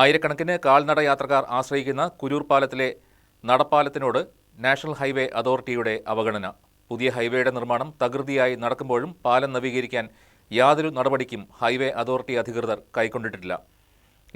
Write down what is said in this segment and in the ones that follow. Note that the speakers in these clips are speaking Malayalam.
ആയിരക്കണക്കിന് കാൽനട യാത്രക്കാർ ആശ്രയിക്കുന്ന കുരൂർ പാലത്തിലെ നടപ്പാലത്തിനോട് നാഷണൽ ഹൈവേ അതോറിറ്റിയുടെ അവഗണന. പുതിയ ഹൈവേയുടെ നിർമ്മാണം തകൃതിയായി നടക്കുമ്പോഴും പാലം നവീകരിക്കാൻ യാതൊരു നടപടിക്കും ഹൈവേ അതോറിറ്റി അധികൃതർ കൈക്കൊണ്ടിട്ടില്ല.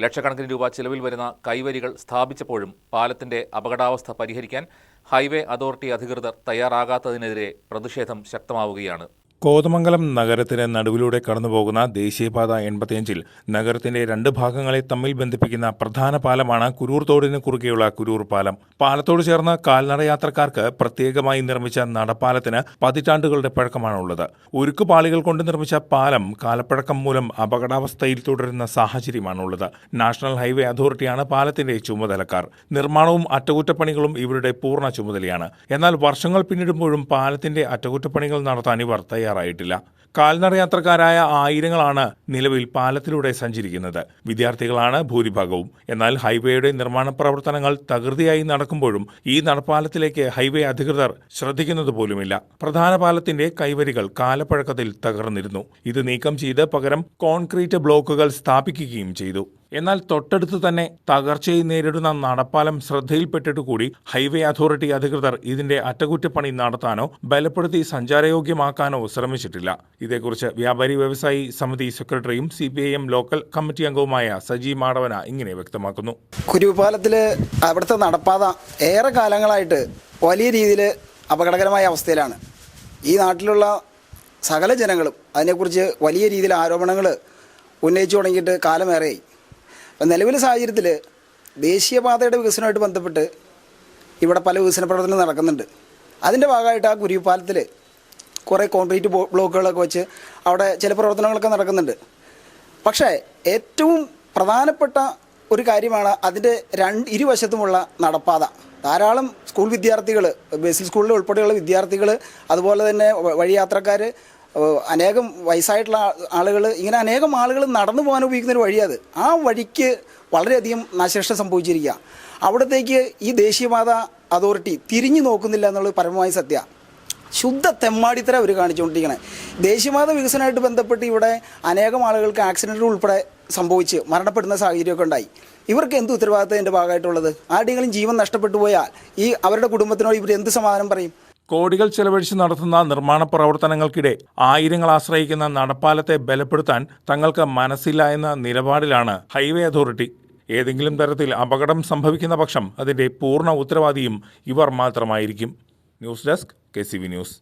ലക്ഷക്കണക്കിന് രൂപ ചിലവിൽ വരുന്ന കൈവരികൾ സ്ഥാപിച്ചപ്പോഴും പാലത്തിന്റെ അപകടാവസ്ഥ പരിഹരിക്കാൻ ഹൈവേ അതോറിറ്റി അധികൃതർ തയ്യാറാകാത്തതിനെതിരെ പ്രതിഷേധം ശക്തമാവുകയാണ്. കോതമംഗലം നഗരത്തിന് നടുവിലൂടെ കടന്നുപോകുന്ന ദേശീയപാത എൺപത്തിയഞ്ചിൽ നഗരത്തിന്റെ രണ്ട് ഭാഗങ്ങളെ തമ്മിൽ ബന്ധിപ്പിക്കുന്ന പ്രധാന പാലമാണ് കുരൂർ തോടിന് കുറുകെയുള്ള കുരൂർ പാലം. പാലത്തോട് ചേർന്ന് കാൽനട യാത്രക്കാർക്ക് പ്രത്യേകമായി നിർമ്മിച്ച നടപ്പാലത്തിന് പതിറ്റാണ്ടുകളുടെ പഴക്കമാണുള്ളത്. ഉരുക്കുപാളികൾ കൊണ്ട് നിർമ്മിച്ച പാലം കാലപ്പഴക്കം മൂലം അപകടാവസ്ഥയിൽ തുടരുന്ന സാഹചര്യമാണുള്ളത്. നാഷണൽ ഹൈവേ അതോറിറ്റിയാണ് പാലത്തിന്റെ ചുമതലക്കാർ. നിർമ്മാണവും അറ്റകുറ്റപ്പണികളും ഇവരുടെ പൂർണ ചുമതലയാണ്. എന്നാൽ വർഷങ്ങൾ പിന്നിടുമ്പോഴും പാലത്തിന്റെ അറ്റകുറ്റപ്പണികൾ നടത്താൻ ഇവർ തയ്യാറായിട്ടില്ല. കാൽനട യാത്രക്കാരായ ആയിരങ്ങളാണ് നിലവിൽ പാലത്തിലൂടെ സഞ്ചരിക്കുന്നത്. വിദ്യാർത്ഥികളാണ് ഭൂരിഭാഗവും. എന്നാൽ ഹൈവേയുടെ നിർമ്മാണ പ്രവർത്തനങ്ങൾ തകൃതിയായി നടക്കുമ്പോഴും ഈ നടപ്പാലത്തിലേക്ക് ഹൈവേ അധികൃതർ ശ്രദ്ധിക്കുന്നത് പോലുമില്ല. പ്രധാന പാലത്തിന്റെ കൈവരികൾ കാലപ്പഴക്കത്തിൽ തകർന്നിരുന്നു. ഇത് നീക്കം ചെയ്ത് പകരം കോൺക്രീറ്റ് ബ്ലോക്കുകൾ സ്ഥാപിക്കുകയും ചെയ്തു. എന്നാൽ തൊട്ടടുത്ത് തന്നെ തകർച്ചയെ നേരിടുന്ന നടപ്പാലം ശ്രദ്ധയിൽപ്പെട്ടിട്ട് കൂടി ഹൈവേ അതോറിറ്റി അധികൃതർ ഇതിന്റെ അറ്റകുറ്റപ്പണി നടത്താനോ ബലപ്പെടുത്തി സഞ്ചാരയോഗ്യമാക്കാനോ ശ്രമിച്ചിട്ടില്ല. ഇതേക്കുറിച്ച് വ്യാപാരി വ്യവസായി സമിതി സെക്രട്ടറിയും സി ലോക്കൽ കമ്മിറ്റി അംഗവുമായ സജി മാടവന ഇങ്ങനെ വ്യക്തമാക്കുന്നു. കുരുപാലത്തിൽ അവിടുത്തെ നടപ്പാത ഏറെ കാലങ്ങളായിട്ട് വലിയ രീതിയിൽ അപകടകരമായ അവസ്ഥയിലാണ്. ഈ നാട്ടിലുള്ള സകല ജനങ്ങളും അതിനെക്കുറിച്ച് വലിയ രീതിയിൽ ആരോപണങ്ങൾ ഉന്നയിച്ചു തുടങ്ങിയിട്ട് കാലമേറെയായി. അപ്പം നിലവിലെ സാഹചര്യത്തിൽ ദേശീയപാതയുടെ വികസനമായിട്ട് ബന്ധപ്പെട്ട് ഇവിടെ പല വികസന പ്രവർത്തനങ്ങൾ നടക്കുന്നുണ്ട്. അതിന്റെ ഭാഗമായിട്ട് ആ കുരുപാലത്തിൽ കുറേ കോൺക്രീറ്റ് ബ്ലോക്കുകളൊക്കെ വെച്ച് അവിടെ ചില പ്രവർത്തനങ്ങളൊക്കെ നടക്കുന്നുണ്ട്. പക്ഷേ ഏറ്റവും പ്രധാനപ്പെട്ട ഒരു കാര്യമാണ് അതിന്റെ രണ്ട് ഇരുവശത്തുമുള്ള നടപ്പാത. ധാരാളം സ്കൂൾ വിദ്യാർത്ഥികൾ ബേസിക് സ്കൂളിൽ ഉൾപ്പെടെയുള്ള വിദ്യാർത്ഥികൾ അതുപോലെ തന്നെ വഴിയാത്രക്കാർ അനേകം വയസ്സായിട്ടുള്ള ആളുകൾ ഇങ്ങനെ അനേകം ആളുകൾ നടന്നു പോകാൻ ഉപയോഗിക്കുന്ന ഒരു വഴിയത് ആ വഴിക്ക് വളരെയധികം നാശനഷ്ടം സംഭവിച്ചിരിക്കുക അവിടത്തേക്ക് ഈ ദേശീയപാത അതോറിറ്റി തിരിഞ്ഞു നോക്കുന്നില്ല എന്നുള്ളത് പരമമായ സത്യ. ശുദ്ധ തെമ്മാടിത്തര അവർ കാണിച്ചുകൊണ്ടിരിക്കണേ. ദേശീയപാത വികസനമായിട്ട് ബന്ധപ്പെട്ട് ഇവിടെ അനേകം ആളുകൾക്ക് ആക്സിഡന്റുകൾ ഉൾപ്പെടെ സംഭവിച്ച് മരണപ്പെടുന്ന സാഹചര്യമൊക്കെ ഉണ്ടായി. ഇവർക്ക് എന്ത് ഉത്തരവാദിത്തം എന്റെ ഭാഗമായിട്ടുള്ളത്? ആരുടെയെങ്കിലും ജീവൻ നഷ്ടപ്പെട്ടു പോയാൽ ഈ അവരുടെ കുടുംബത്തിനോട് ഇവർ എന്ത് സമാധാനം പറയും? കോടികൾ ചെലവഴിച്ച് നടത്തുന്ന നിർമ്മാണ പ്രവർത്തനങ്ങൾക്കിടെ ആയിരങ്ങൾ ആശ്രയിക്കുന്ന നടപ്പാലത്തെ ബലപ്പെടുത്താൻ തങ്ങൾക്ക് മനസ്സില്ല എന്ന നിലപാടിലാണ് ഹൈവേ അതോറിറ്റി. ഏതെങ്കിലും തരത്തിൽ അപകടം സംഭവിക്കുന്ന പക്ഷം അതിന്റെ പൂർണ ഉത്തരവാദിയും ഇവർ മാത്രമായിരിക്കും. News desk K news.